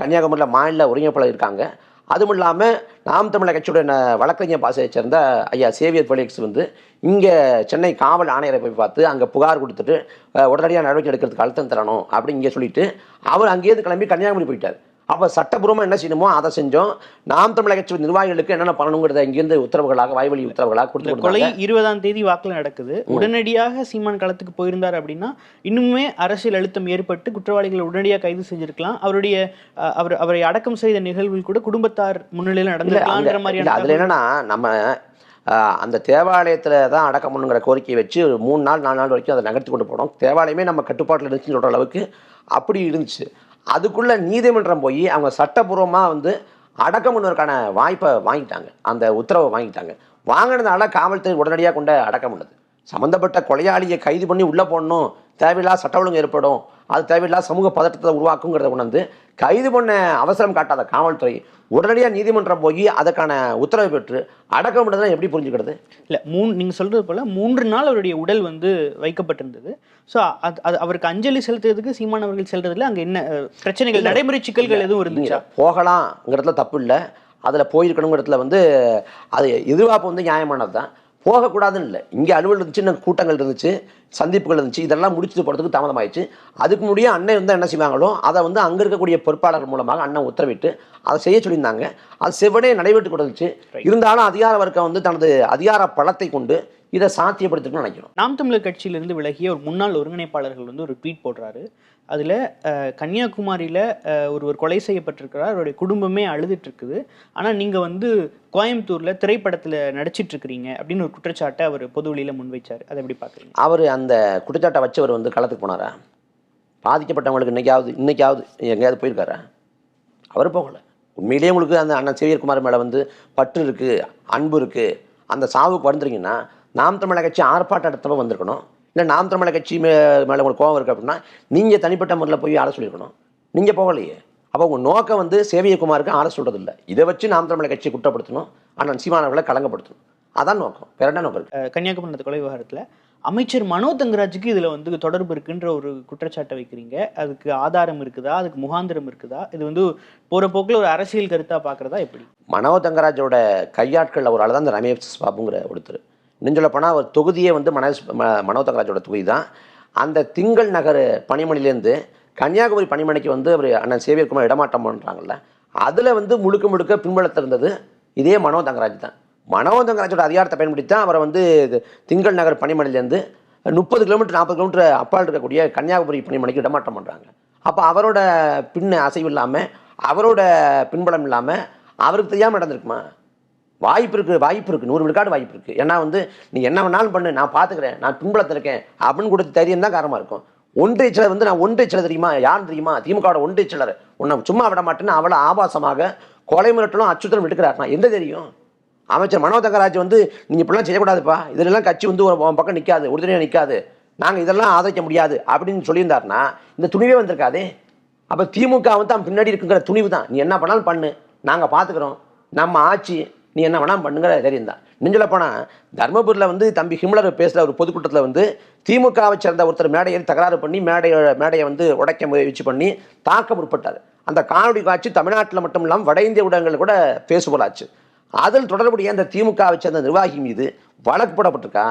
கன்னியாகுமரியில் மாநில ஒருங்கிணைப்பாளர் இருக்காங்க. அதுவும் இல்லாமல் நாம் தமிழக கட்சியோட வழக்கறிஞர் பாசையை சேர்ந்த ஐயா சேவியர் ஃபெலிக்ஸ் வந்து இங்கே சென்னை காவல் ஆணையரை போய் பார்த்து அங்கே புகார் கொடுத்துட்டு உடனடியாக நடவடிக்கை எடுக்கிறதுக்கு அழுத்தம் தரணும் அப்படின்னு இங்கே சொல்லிட்டு அவர் அங்கேயிருந்து கிளம்பி கன்னியாகுமரி போயிட்டார். அப்போ சட்டப்பூர்வமாக என்ன செய்யணுமோ அதை செஞ்சோம். நாம் தமிழக கட்சி நிர்வாகிகளுக்கு என்னென்ன பண்ணணுங்கிறத இங்கேருந்து உத்தரவுகளாக வாய்வழி உத்தரவுகளாக கொடுத்து கொலை. இருபதாம் தேதி வாக்குல நடக்குது. உடனடியாக சீமான் களத்துக்கு போயிருந்தார் அப்படின்னா இன்னுமே அரசியல் அழுத்தம் ஏற்பட்டு குற்றவாளிகளை உடனடியாக கைது செஞ்சிருக்கலாம். அவருடைய அவர் அவரை அடக்கம் செய்த நிகழ்வில் கூட குடும்பத்தார் முன்னிலையில் இல்ல, மாதிரியான அதுல என்னன்னா நம்ம அந்த தேவாலயத்துல தான் அடக்கம் பண்ணுங்கிற கோரிக்கையை வச்சு ஒரு மூணு நாள் நாலு நாள் வரைக்கும் அதை நகர்த்தி கொண்டு போனோம். தேவாலயமே நம்ம கட்டுப்பாட்டில் இருந்துச்சுன்னு சொல்ற அளவுக்கு அப்படி இருந்துச்சு. அதுக்குள்ளே நீதிமன்றம் போய் அவங்க சட்டப்பூர்வமாக வந்து அடக்கம் பண்ணுவதற்கான வாய்ப்பை வாங்கிட்டாங்க. அந்த உத்தரவை வாங்கிட்டாங்க. வாங்கினதுனால காவல்துறை உடனடியாக கொண்டு அடக்கம் பண்ணுது. சம்மந்தப்பட்ட கொலையாளியை கைது பண்ணி உள்ளே போடணும். தேவையில்லாத சட்ட ஒழுங்கு ஏற்படும். அது தேவையில்லாத சமூக பதட்டத்தை உருவாக்குங்கிறத உணர்ந்து கைது பண்ண அவசரம் காட்டாத காவல்துறை உடனடியாக நீதிமன்றம் போய் அதற்கான உத்தரவு பெற்று அடக்கம் பண்ணுறதுனா எப்படி புரிஞ்சுக்கிறது? இல்ல மூணு நீங்க சொல்றது போல மூன்று நாள் அவருடைய உடல் வந்து வைக்கப்பட்டிருந்தது. ஸோ அது அது அவருக்கு அஞ்சலி செலுத்துறதுக்கு சீமான் அவர்கள் செல்றதுல அங்க என்ன பிரச்சனைகள் நடைமுறை சிக்கல்கள் எதுவும் இருந்துச்சா? போகலாம்ங்கிறதுல தப்பு இல்லை. அதில் போயிருக்கணுங்கிறதுல வந்து அது எதிர்பார்ப்பு வந்து நியாயமானது தான் போகக்கூடாதுன்னு இல்லை. இங்கே அலுவல் இருந்துச்சு இன்னும் கூட்டங்கள் இருந்துச்சு சந்திப்புகள் இருந்துச்சு இதெல்லாம் முடிச்சுட்டு போகிறதுக்கு தாமதமாயிடுச்சு. அதுக்கு முடிய அண்ணன் வந்து என்ன செய்வாங்களோ அதை வந்து அங்கே இருக்கக்கூடிய பொறுப்பாளர் மூலமாக அண்ணன் உத்தரவிட்டு அதை செய்ய சொல்லியிருந்தாங்க. அது செவ்வனே நடைபெற்று கொடுத்துச்சு இருந்தாலும் அதிகார வர்க்கம் வந்து தனது அதிகார பலத்தை கொண்டு இதை சாத்தியப்படுத்திக்கணும்னு நினைக்கிறோம். நாம் தமிழர் கட்சியிலிருந்து விலகிய ஒரு முன்னாள் ஒருங்கிணைப்பாளர்கள் வந்து ஒரு ட்வீட் போடுறாரு. அதில் கன்னியாகுமரியில் ஒருவர் கொலை செய்யப்பட்டிருக்கிறார். அவருடைய குடும்பமே அழுதுட்டுருக்குது. ஆனால் நீங்கள் வந்து கோயம்புத்தூரில் திரைப்படத்தில் நடிச்சிட்ருக்கிறீங்க அப்படின்னு ஒரு குற்றச்சாட்டை அவர் பொது வழியில் முன்வைச்சார். அதை எப்படி பார்க்குறீங்க அவர் அந்த குற்றச்சாட்டை வச்சவர் வந்து களத்துக்கு போனாரா? பாதிக்கப்பட்டவங்களுக்கு இன்னைக்காவது இன்றைக்காவது எங்கேயாவது போயிருக்காரா? அவர் போகலை. உண்மையிலேயே உங்களுக்கு அந்த அண்ணன் சிவீர்குமார் மேலே வந்து பற்று இருக்குது அன்பு இருக்குது அந்த சாவுக்கு வந்துறீங்கன்னா நாம் தமிழக கட்சி ஆர்ப்பாட்டம் நடத்தப்ப வந்திருக்கணும். இல்லை நாம் தமிழக கட்சி மே மேலே உங்களுக்கு கோவம் இருக்குது அப்படின்னா நீங்கள் தனிப்பட்ட முறையில் போய் ஆள சொல்லியிருக்கணும். நீங்கள் போகலையே. அப்போ உங்கள் நோக்கம் வந்து சேவியகுமாருக்கு ஆள சொல்கிறது இல்லை இதை வச்சு நாம் தமிழக கட்சியை குற்றப்படுத்தணும். அண்ணன் சீமானவர்களை களங்கப்படுத்தணும் அதான் நோக்கம். வேற என்ன நோக்கம் இருக்கு? அஹ், கன்னியாகுமரி கொலை விவகாரத்தில் அமைச்சர் மனோ தங்கராஜுக்கு இதில் வந்து தொடர்பு இருக்குன்ற ஒரு குற்றச்சாட்டை வைக்கிறீங்க. அதுக்கு ஆதாரம் இருக்குதா? அதுக்கு முகாந்திரம் இருக்குதா? இது வந்து போகிற போக்கில் ஒரு அரசியல் கருத்தாக பார்க்குறதா எப்படி? மனோ தங்கராஜோட கையாட்கள் ஒரு ஆள் தான் இந்த ரமேஷ் பாபுங்கிற ஒருத்தர். இன்னும் சொல்ல போனால் ஒரு தொகுதியே வந்து மனோஜ் ம- மனோ தங்கராஜோட தொகுதி தான். அந்த திங்கள் நகர் பனிமணிலேருந்து கன்னியாகுமரி பணிமனைக்கு வந்து அவர் அண்ணன் சேவியர்குமார் இடமாட்டம் பண்ணுறாங்கல்ல அதில் வந்து முழுக்க முழுக்க பின்பலத்தில் இருந்தது இதே மனோ தங்கராஜ் தான். மனோ தங்கராஜோட அதிகாரத்தை பயன்படுத்தி தான் அவரை வந்து இது திங்கள் நகர் பனிமணிலேருந்து முப்பது கிலோமீட்டர் நாற்பது கிலோமீட்டர் அப்பால் இருக்கக்கூடிய கன்னியாகுமரி பனிமணிக்கு இடமாட்டம் பண்ணுறாங்க அப்போ அவரோட பின்ன அசைவு இல்லாமல் அவரோட பின்பலம் இல்லாமல் அவருக்கு தெரியாமல் நடந்திருக்குமா? வாய்ப்பு இருக்குது வாய்ப்பு இருக்குது நூறு விழுக்காடு வாய்ப்பு இருக்குது ஏன்னா வந்து நீ என்ன வேணாலும் பண்ணு நான் பார்த்துக்கிறேன் நான் துன்பலத்தில் இருக்கேன் அப்படின்னு கொடுத்த தைரியம் தான் காரணமாக இருக்கும். ஒன்றிய சிலர் வந்து நான் ஒன்றிய சிலர் தெரியுமா? யார் தெரியுமா? திமுகவோட ஒன்றிய சிலர் உன்னை சும்மா விட மாட்டேன்னு அவளை ஆபாசமாக கொலை மிரட்டலும் அச்சுறுத்தலும் விட்டுக்கிறார். நான் எந்த தெரியும்? அமைச்சர் மனோ தங்கராஜ் வந்து நீங்கள் இப்படிலாம் செய்யக்கூடாதுப்பா. இதெல்லாம் கட்சி வந்து ஒரு உன் பக்கம் நிற்காது உறுதுணையாக நிற்காது நாங்கள் இதெல்லாம் ஆதரிக்க முடியாது அப்படின்னு சொல்லியிருந்தாருன்னா இந்த துணிவே வந்திருக்காதே. அப்போ திமுக வந்து அவன் பின்னாடி இருக்குங்கிற துணிவு தான். நீ என்ன பண்ணாலும் பண்ணு. நாங்கள் பார்த்துக்குறோம் நம்ம ஆட்சி நீ என்ன வேணாம் பண்ணுங்கிற தைரியம் தான். நெஞ்சில் போனால் தர்மபுரியில் வந்து தம்பி ஹிம்லர் பேசுகிற ஒரு பொதுக்கூட்டத்தில் வந்து திமுகவை சேர்ந்த ஒருத்தர் மேடையை தகராறு பண்ணி மேடையை மேடையை வந்து உடைக்க முயற்சி பண்ணி தாக்க முற்பட்டார். அந்த காணொலி காட்சி தமிழ்நாட்டில் மட்டும் இல்லாமல் வட இந்திய ஊடகங்கள் கூட பேசுபொருளாச்சு அதில் தொடர்புடைய அந்த திமுகவை சேர்ந்த நிர்வாகி மீது வழக்கு போடப்பட்டிருக்கா?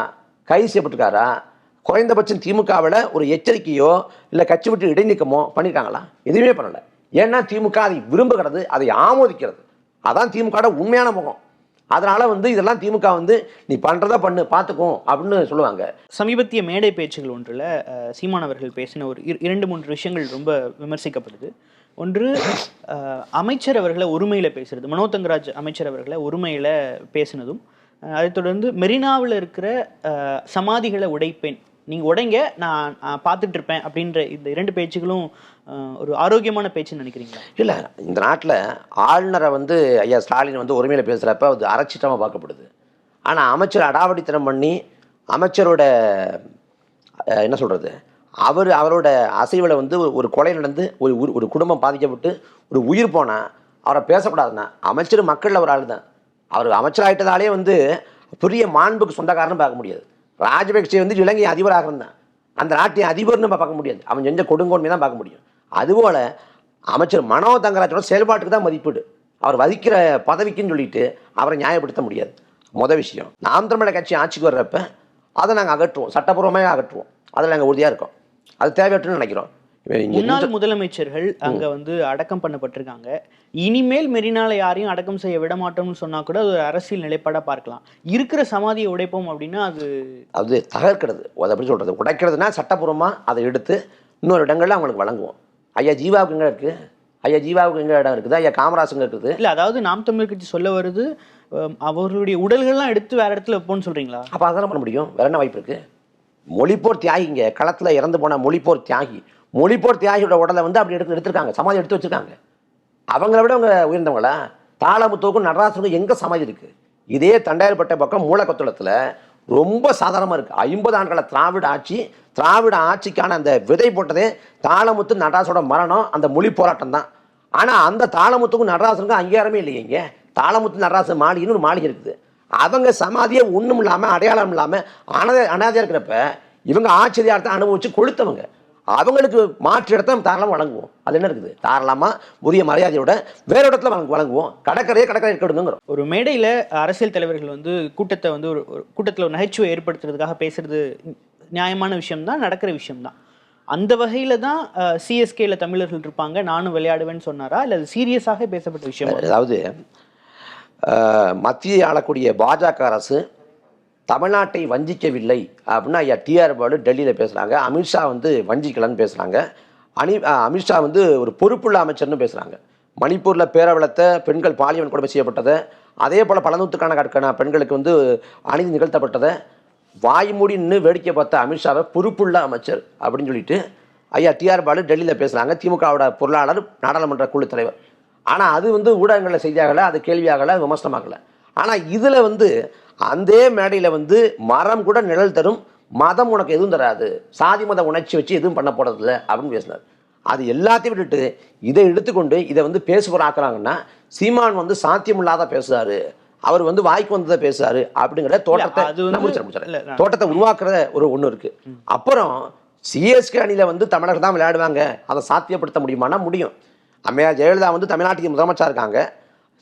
கைது செய்யப்பட்டிருக்காரா? குறைந்தபட்சம் திமுகவில் ஒரு எச்சரிக்கையோ இல்லை கட்சி விட்டு இடைநீக்கமோ பண்ணியிருக்காங்களா எதுவுமே பண்ணலை. ஏன்னா திமுக அதை விரும்புகிறது அதை ஆமோதிக்கிறது. அதான் திமுகவோட உண்மையான முகம். அதனால வந்து இதெல்லாம் திமுக வந்து நீ பண்ணுறதா பண்ணு பார்த்துக்கும் அப்படின்னு சொல்லுவாங்க. சமீபத்திய மேடை பேச்சுகள் ஒன்றில் சீமான் அவர்கள் பேசின ஒரு இரண்டு மூன்று விஷயங்கள் ரொம்ப விமர்சிக்கப்படுது. ஒன்று அமைச்சர் அவர்களை ஒருமையில் பேசுறது மனோ தங்கராஜ் அமைச்சர் அவர்களை ஒருமையில் பேசினதும் அதைத் தொடர்ந்து மெரினாவில் இருக்கிற சமாதிகளை உடைப்பேன். நீங்கள் உடைங்க நான் பார்த்துட்டு இருப்பேன் அப்படின்ற இந்த இரண்டு பேச்சுகளும் ஒரு ஆரோக்கியமான பேச்சுன்னு நினைக்கிறீங்களா? இல்லை இந்த நாட்டில் ஆளுநரை வந்து ஐயா ஸ்டாலின் வந்து உரிமையில் பேசுகிறப்ப அது அரைச்சிட்டமாக பார்க்கப்படுது. ஆனால் அமைச்சர் அடாவடித்தனம் பண்ணி அமைச்சரோட என்ன சொல்கிறது அவர் அவரோட அசைவில் வந்து ஒரு- கொலை நடந்து ஒரு ஒரு குடும்பம் பாதிக்கப்பட்டு ஒரு உயிர் போனால் அவரை பேசக்கூடாதுன்னா அமைச்சர் மக்களில் ஒரு ஆள் தான் அவர் அமைச்சராயிட்டதாலே வந்து பெரிய மாண்புக்கு சொந்தக்காரன்னு பார்க்க முடியாது. ராஜபக்சே வந்து இலங்கை அதிபராக இருந்தான். அந்த நாட்டின் அதிபர்னு நம்ம பார்க்க முடியாது. அவன் செஞ்ச கொடுங்கோன்மை தான் பார்க்க முடியும். அதுபோல் அமைச்சர் மனோ தங்கராஜோட செயல்பாட்டுக்கு தான் மதிப்பீடு. அவர் வதிக்கிற பதவிக்குன்னு சொல்லிட்டு அவரை நியாயப்படுத்த முடியாது. மொதல் விஷயம். நாம் தமிழர் கட்சி ஆட்சிக்கு வர்றப்ப அதை நாங்கள் அகற்றுவோம். சட்டப்பூர்வமாக அகற்றுவோம். அதில் நாங்கள் உறுதியாக இருக்கோம். அது தேவையற்றுன்னு நினைக்கிறோம். முன்னாள் முதலமைச்சர்கள் அங்க வந்து அடக்கம் பண்ணப்பட்டிருக்காங்க. இனிமேல் மெரினால யாரையும் அடக்கம் செய்ய விட மாட்டோம்னு சொன்னா கூட அது ஒரு அரசியல் நிலைப்பாடா பார்க்கலாம். இருக்கிற சமாதியை உடைப்போம் அப்படின்னா அது அது தகர்க்கிறது. அது எப்படி சொல்கிறது உடைக்கிறதுனா சட்டப்பூர்வமாக அதை எடுத்து இன்னொரு இடங்களில் அவங்களுக்கு வழங்குவோம். ஐயா ஜீவாவுக்கு எங்கே இருக்குது ஐயா ஜீவாவுக்கு எங்கே இடம் இருக்குது? ஐயா காமராசுங்க இருக்குது? இல்ல அதாவது நாம் தமிழர் கட்சி சொல்ல வருது அவர்களுடைய உடல்கள்லாம் எடுத்து வேற இடத்துல வைப்போம்னு சொல்றீங்களா? அப்போ அதெல்லாம் பண்ண முடியும். வேற என்ன வாய்ப்பு இருக்குது மொழிப்போர் தியாகிங்க. களத்தில் இறந்து போன மொழிப்போர் தியாகி. மொழிப்போர் தியாகியோட உடலை வந்து அப்படி எடுத்து எடுத்திருக்காங்க. சமாதி எடுத்து வச்சிருக்காங்க. அவங்கள விட அவங்க உயர்ந்தவங்களா? தாளமுத்துவுக்கும் நடராசனுக்கும் எங்கே சமாதி இருக்குது இதே தண்டாயிரப்பட்ட பக்கம் மூலக்கொத்தளத்தில் ரொம்ப சாதாரணமாக இருக்குது ஐம்பது ஆண்டுகள திராவிட ஆட்சி திராவிட ஆட்சிக்கான அந்த விதை போட்டதே தாளமுத்து நடராசோட மரணம் அந்த மொழி போராட்டம் தான். ஆனால் அந்த தாளமுத்துக்கும் நடராசனுக்கும் அங்கீகாரமே இல்லையே இங்கே. தாளமுத்து நடராசன் மாளிகைன்னு ஒரு மாளிகை இருக்குது. அவங்க சமாதியை ஒன்றும் இல்லாமல் அடையாளம் இல்லாமல் அனாதை அனாதையாக இருக்கிறப்ப இவங்க ஆச்சரியார்த்தை அனுபவித்து கொளுத்தவங்க. அவங்களுக்கு மாற்று இடத்த நம்ம தாராளமாக வழங்குவோம். அது என்ன இருக்குது? தாராளமாக உரிய மரியாதையோட வேற இடத்துல வழங்கு வழங்குவோம். கடற்கரையே கடற்கரை இருக்கணுங்கிறோம் ஒரு மேடையில அரசியல் தலைவர்கள் வந்து கூட்டத்தை வந்து ஒரு கூட்டத்துல ஒரு நகைச்சுவை ஏற்படுத்துறதுக்காக பேசுறது நியாயமான விஷயம்தான் நடக்கிற விஷயம்தான். அந்த வகையில தான் சிஎஸ்கேல தமிழர்கள் இருப்பாங்க. நானும் விளையாடுவேன்னு சொன்னாரா? இல்ல அது சீரியஸாக பேசப்பட்ட விஷயமா? அதாவது மத்திய ஆளக்கூடிய பாஜக அரசு தமிழ்நாட்டை வஞ்சிக்கவில்லை அப்படின்னு ஐயா டிஆர் பாலு டெல்லியில் பேசுகிறாங்க அமித்ஷா வந்து வஞ்சிக்கலன்னு பேசுகிறாங்க அனி அமித்ஷா வந்து ஒரு பொறுப்புள்ள அமைச்சர்னு பேசுகிறாங்க மணிப்பூரில் பேரவலத்தை பெண்கள் பாலியல் கொடுமை செய்யப்பட்டதை. அதே போல் பல நூற்றுக்கணக்கான பெண்களுக்கு வந்து அநீதி நிகழ்த்தப்பட்டதை. வாய்மூடின்னு நின்று வேடிக்கை பார்த்த அமித்ஷாவை பொறுப்புள்ள அமைச்சர் அப்படின்னு சொல்லிட்டு ஐயா டிஆர் பாலு டெல்லியில் பேசுகிறாங்க திமுகவோட பொருளாளர் நாடாளுமன்ற குழு தலைவர். ஆனால் அது வந்து ஊடகங்களில் செய்தியாகலை அது கேள்வியாகலை விமர்சனமாகலை. ஆனால் இதில் வந்து அந்த மேடையில் வந்து மரம் கூட நிழல் தரும். மதம் உனக்கு எதுவும் தராது. சாதி மத உணர்ச்சி வச்சு எதுவும் பண்ண போகிறதில்ல அப்படின்னு பேசினார். அது எல்லாத்தையும் விட்டுட்டு இதை எடுத்துக்கொண்டு இதை வந்து பேசுபவர் ஆக்குறாங்கன்னா சீமான் வந்து சாத்தியமில்லாத பேசுறாரு. அவர் வந்து வாய்க்கு வந்ததை பேசுறாரு அப்படிங்கிற தோட்டத்தை தோட்டத்தை உருவாக்குற ஒரு ஒன்று இருக்கு. அப்புறம் சிஎஸ்கே அணியில வந்து தமிழர்கள் தான் விளையாடுவாங்க. அதை சாத்தியப்படுத்த முடியுமானா முடியும். அம்மையார் ஜெயலலிதா வந்து தமிழ்நாட்டுக்கு முதலமைச்சா இருக்காங்க.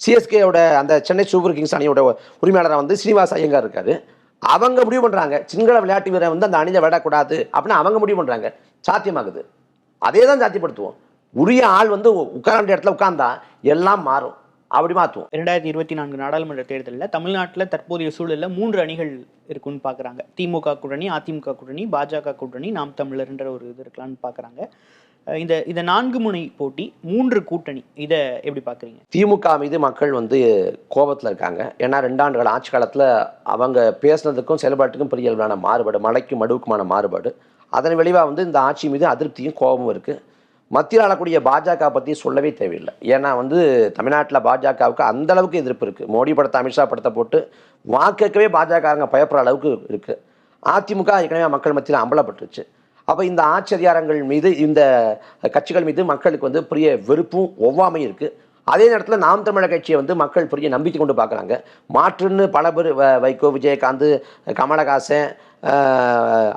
சிஎஸ்கேயோட அந்த சென்னை சூப்பர் கிங்ஸ் அணியோட உரிமையாளராக வந்து ஸ்ரீனிவாஸ் ஐயங்கார் இருக்காரு. அவங்க முடிவு பண்ணுறாங்க சிங்கள விளையாட்டு வீரர் வந்து அந்த அணியை விடக்கூடாது அப்படின்னு அவங்க முடிவு பண்ணுறாங்க சாத்தியமாகுது. அதே தான் சாத்தியப்படுத்துவோம். உரிய ஆள் வந்து உட்கார்ந்த இடத்துல உட்கார்ந்தா எல்லாம் மாறும். அப்படி மாற்றுவோம் இரண்டாயிரத்தி இருபத்தி நான்கு நாடாளுமன்ற தேர்தலில் தமிழ்நாட்டில் தற்போதைய சூழலில் மூன்று அணிகள் இருக்குன்னு பார்க்குறாங்க திமுக கூட்டணி அதிமுக கூட்டணி பாஜக கூட்டணி நாம் தமிழர்ன்ற ஒரு இது இருக்கலாம்னு பார்க்குறாங்க இந்த இந்த நான்கு முனை போட்டி மூன்று கூட்டணி இதை எப்படி பார்க்குறீங்க திமுக மீது மக்கள் வந்து கோபத்தில் இருக்காங்க. ஏன்னா ரெண்டாண்டுகள் ஆட்சி காலத்தில் அவங்க பேசுனதுக்கும் செயல்பாட்டுக்கும் பெரிய அளவிலான மாறுபாடு மலைக்கும் மடுவுக்குமான மாறுபாடு. அதன் விளைவாக வந்து இந்த ஆட்சி மீது அதிருப்தியும் கோபமும் இருக்குது மத்தியில் ஆளக்கூடிய பாஜக பற்றி சொல்லவே தேவையில்லை. ஏன்னா வந்து தமிழ்நாட்டில் பாஜகவுக்கு அந்த அளவுக்கு எதிர்ப்பு இருக்குது மோடி படத்தை அமித்ஷா படத்தை போட்டு வாக்கேற்கவே பாஜகங்க பயப்படுற அளவுக்கு இருக்குது அதிமுக ஏற்கனவே மக்கள் மத்தியில் அம்பலப்பட்டுருச்சு. அப்போ இந்த ஆட்சி அதிகாரங்கள் மீது இந்த கட்சிகள் மீது மக்களுக்கு வந்து பெரிய வெறுப்பும் ஒவ்வாமையும் இருக்குது அதே நேரத்தில் நாம் தமிழர் கட்சியை வந்து மக்கள் பெரிய நம்பிக்கை கொண்டு பார்க்குறாங்க. மாற்றுன்னு பல பேர் வ- வைகோ விஜயகாந்த் கமலஹாசன்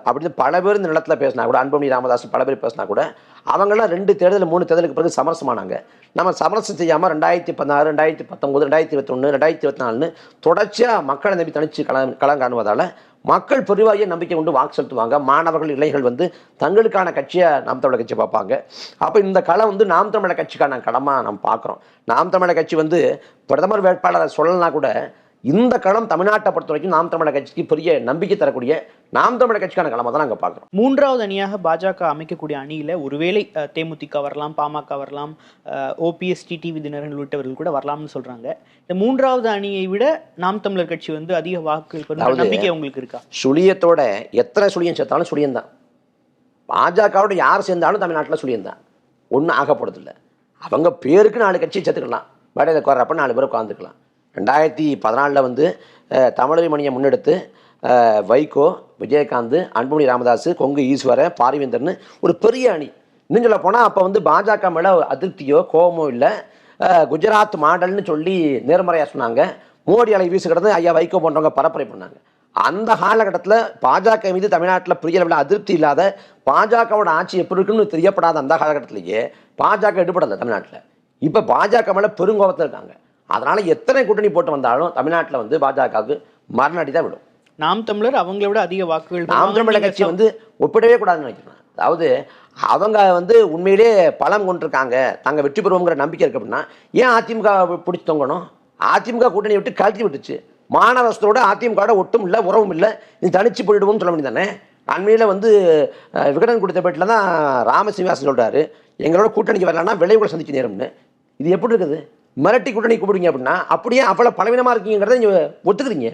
அப்படின்னு பல பேர் இந்த நிலத்தில் பேசினா கூட அன்புமணி ராமதாஸ் பல பேர் பேசினா கூட அவங்கெல்லாம் ரெண்டு தேர்தல் மூணு தேர்தலுக்கு பிறகு சமரசமானாங்க. நம்ம சமரசம் செய்யாமல் ரெண்டாயிரத்தி பதினாறு ரெண்டாயிரத்தி பத்தொம்போது ரெண்டாயிரத்தி இருபத்தொன்று ரெண்டாயிரத்தி இருபத்தி நாலுன்னு தொடர்ச்சியாக மக்களை நம்பி தனிச்சு களம் களம் காணுவதால் மக்கள் பெருவாரிய நம்பிக்கை கொண்டு வாக்கு செலுத்துவாங்க. மாணவர்கள் இளைஞர்கள் வந்து தங்களுக்கான கட்சியை நாம் தமிழர் கட்சியை பார்ப்பாங்க. அப்போ இந்த களம் வந்து நாம் தமிழர் கட்சிக்கான கடமாக நம்ம பார்க்குறோம். நாம் தமிழர் கட்சி வந்து பிரதமர் வேட்பாளரை சொல்லலாம் கூட இந்த களம் தமிழ்நாட்டை பொறுத்த வரைக்கும் நாம் தமிழர் கட்சிக்கு பெரிய நம்பிக்கை தரக்கூடிய நாம் தமிழர் கட்சிக்கான களமாக தான் நாங்கள் பார்க்குறோம். மூன்றாவது அணியாக பாஜக அமைக்கக்கூடிய அணியில் ஒருவேளை தேமுதிக வரலாம் பாமக வரலாம் ஓபிஎஸ் டிடிவி தினகரன் உள்ளிட்டவர்கள் கூட வரலாம்னு சொல்றாங்க. இந்த மூன்றாவது அணியை விட நாம் தமிழர் கட்சி வந்து அதிக அதாவது- நம்பிக்கை உங்களுக்கு இருக்கா? சுழியத்தோட எத்தனை சுழியம் சேர்த்தாலும் சுழியம் தான் பாஜகவோட யார் சேர்ந்தாலும் தமிழ்நாட்டில் சுழியம் தான் ஒன்றும் ஆகப்படுறதில்ல அவங்க பேருக்கு நாலு கட்சி சேர்த்துக்கலாம். மேடையில் உட்கார்றப்ப நாலு பேர் உட்காந்துக்கலாம் ரெண்டாயிரத்தி பதினாலில் வந்து அஹ், தமிழறி மணியை முன்னெடுத்து வைகோ விஜயகாந்த் அன்புமணி ராமதாஸ் கொங்கு ஈஸ்வர பாரிவேந்தர்னு ஒரு பெரிய அணி. இன்னும் சொல்ல போனால் அப்போ வந்து பாஜக மேலே அதிருப்தியோ கோபமோ இல்லை. குஜராத் மாடல்னு சொல்லி நேர்மறையாக சொன்னாங்க. மோடி அலை வீசுகிறது ஐயா வைகோ போன்றவங்க பரப்புரை பண்ணாங்க. அந்த காலகட்டத்தில் பாஜக மீது தமிழ்நாட்டில் பெரிய அளவில் அதிருப்தி இல்லாத பாஜகவோட ஆட்சி எப்படி இருக்குன்னு தெரியப்படாத அந்த காலகட்டத்திலேயே பாஜக எடுபடலை தமிழ்நாட்டில். இப்போ பாஜக மேலே பெருங்கோபத்தில் இருக்காங்க. அதனால எத்தனை கூட்டணி போட்டு வந்தாலும் தமிழ்நாட்டில் வந்து பாஜகவுக்கு மரணடி தான் விடும். நாம் தமிழர் அவங்கள விட அதிக வாக்குகள் நாம். தமிழர் கட்சி வந்து ஒப்பிடவே கூடாதுன்னு நினைக்கிறேன். அதாவது அவங்க வந்து உண்மையிலே பலம் கொண்டிருக்காங்க தாங்க வெற்றி பெறுவோங்கிற நம்பிக்கை இருக்கு அப்படின்னா ஏன் அதிமுக பிடிச்சி தொங்கணும்? அதிமுக கூட்டணி விட்டு கழட்டி விட்டுச்சு. மாநகரத்தோட அதிமுக ஒட்டும் இல்லை உறவும் இல்லை. இது தனிச்சு போயிடுவோம்னு சொல்ல வேண்டியதானே அண்மையில் வந்து விகடன் கொடுத்த பேட்டில் தான் ராமசீனிவாசன் சொல்றாரு எங்களோட கூட்டணிக்கு வரலன்னா விளைவுகளை சந்திக்க நேரம்னு. இது எப்படி இருக்குது? மிரட்டி கூட்டணி கூப்பிடுங்க அப்படின்னா அப்படியே அவ்வளோ பலவீனமாக இருக்கீங்கிறத நீங்க ஒத்துக்கிறீங்க.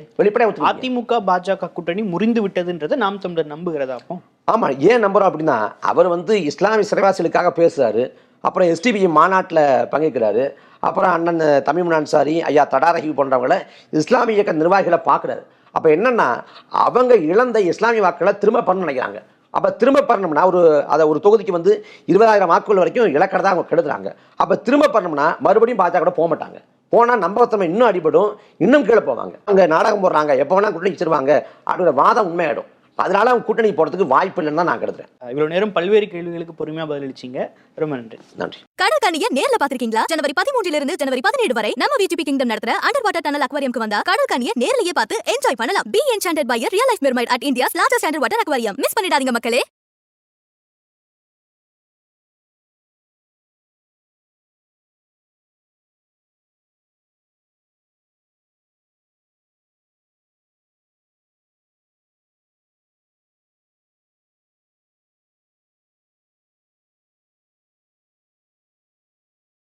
ஒத்துக்கிறீங்க. அதிமுக பாஜக கூட்டணி முறிந்து விட்டதுன்றதை நாம் தமிழர் நம்புகிறதா அப்போ? ஆமாம் ஏன் நம்புறோம் அப்படின்னா அவர் வந்து இஸ்லாமிய சிறைவாசிகளுக்காக பேசுறாரு. அப்புறம் எஸ்டிபி மாநாட்டில் பங்கேற்கிறாரு. அப்புறம் அண்ணன் தமிழ் அன்சாரி ஐயா தடாரஹி போன்றவங்கள இஸ்லாமிய இயக்க நிர்வாகிகளை பார்க்குறாரு. அப்போ என்னன்னா அவங்க இழந்த இஸ்லாமிய வாக்குகளை திரும்ப பண்ண நினைக்கிறாங்க. அப்போ திரும்ப பண்ணோம்னா ஒரு அதை ஒரு தொகுதிக்கு வந்து இருபதாயிரம் வாக்குகள் வரைக்கும் இலக்கடை தான் அவங்க கெடுதுறாங்க அப்போ திரும்ப பண்ணோம்னா மறுபடியும் பாஜக கூட போக மாட்டாங்க. போனால் நம்பகத்தன்மை இன்னும் அடிபடும் இன்னும் கீழே போவாங்க. அங்கே நாடகம் போடுறாங்க எப்போ வேணால் குட்டி வச்சிருவாங்க அப்படிங்கிற வாதம் உண்மையாயிடும். அதனால அவங்க கூட்டணி போகிறதுக்கு வாய்ப்பு இல்லைன்னு தான் நான் கருதுறேன். இவ்வளவு நேரம் பல்வேறு கேள்விகளுக்கு பொறுமையா பதிலளிச்சீங்க. ரொம்ப நன்றி. நன்றி. கடற்கனிய நேர்ல பாத்திருக்கீங்களா ஜனவரி பதிமூன்றுல இருந்து ஜனவரி பதினேழு வரை நம்ம விஜிபி கிங்டம் நடத்துற அண்டர் வாட்டர் டனல் அக்வாரியம்க்கு வந்தா கடற்கனிய நேர்லயே பார்த்து என்ஜாய் பண்ணலாம். Be enchanted by real life mermaid at India's largest under water aquarium miss பண்ணிடாதீங்க மக்களே.